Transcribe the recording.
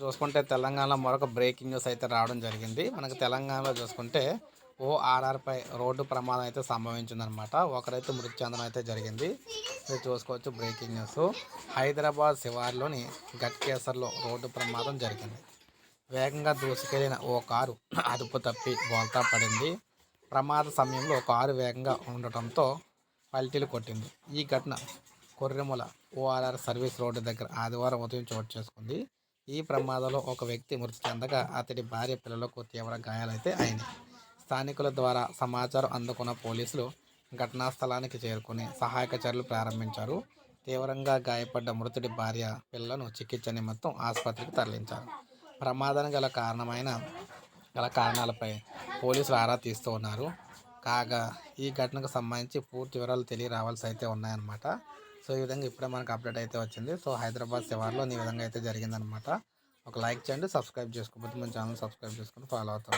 చూసుకుంటే తెలంగాణలో మరొక బ్రేకింగ్ న్యూస్ అయితే రావడం జరిగింది. మనకు తెలంగాణలో చూసుకుంటే ఓఆర్ఆర్పై రోడ్డు ప్రమాదం అయితే సంభవించిందనమాట ఒకరైతే మృతి చెందడం అయితే జరిగింది. మీరు చూసుకోవచ్చు బ్రేకింగ్ న్యూస్ హైదరాబాద్ శివార్లోని గట్కేసర్లో రోడ్డు ప్రమాదం జరిగింది. వేగంగా దూసుకెళ్ళిన ఓ కారు అదుపు తప్పి బోల్తా పడింది. ప్రమాద సమయంలో కారు వేగంగా ఉండటంతో పల్టీలు కొట్టింది. ఈ ఘటన కొర్రెముల ఓఆర్ఆర్ సర్వీస్ రోడ్డు దగ్గర ఆదివారం ఉదయం చోటు చేసుకుంది. ఈ ప్రమాదంలో ఒక వ్యక్తి మృతి చెందగా అతడి భార్య పిల్లలకు తీవ్ర గాయాలైతే అయినాయి. స్థానికుల ద్వారా సమాచారం అందుకున్న పోలీసులు ఘటనా స్థలానికి చేరుకుని సహాయక చర్యలు ప్రారంభించారు. తీవ్రంగా గాయపడ్డ మృతుడి భార్య పిల్లలను చికిత్స నిమిత్తం ఆసుపత్రికి తరలించారు. ప్రమాదానికి గల కారణమైన గల కారణాలపై పోలీసులు ఆరా తీస్తూ ఉన్నారు. కాగా ఈ ఘటనకు సంబంధించి పూర్తి వివరాలు తెలియరావాల్సి అయితే ఉన్నాయన్నమాట. సో ఈ విధంగా ఇప్పుడే మనకు అప్డేట్ అయితే వచ్చింది. సో హైదరాబాద్ శివార్లో ఈ విధంగా అయితే జరిగిందనమాట ఒక లైక్ చేయండి సబ్స్క్రైబ్ చేసుకోకపోతే మన ఛానల్ సబ్స్క్రైబ్ చేసుకుని ఫాలో అవుతాం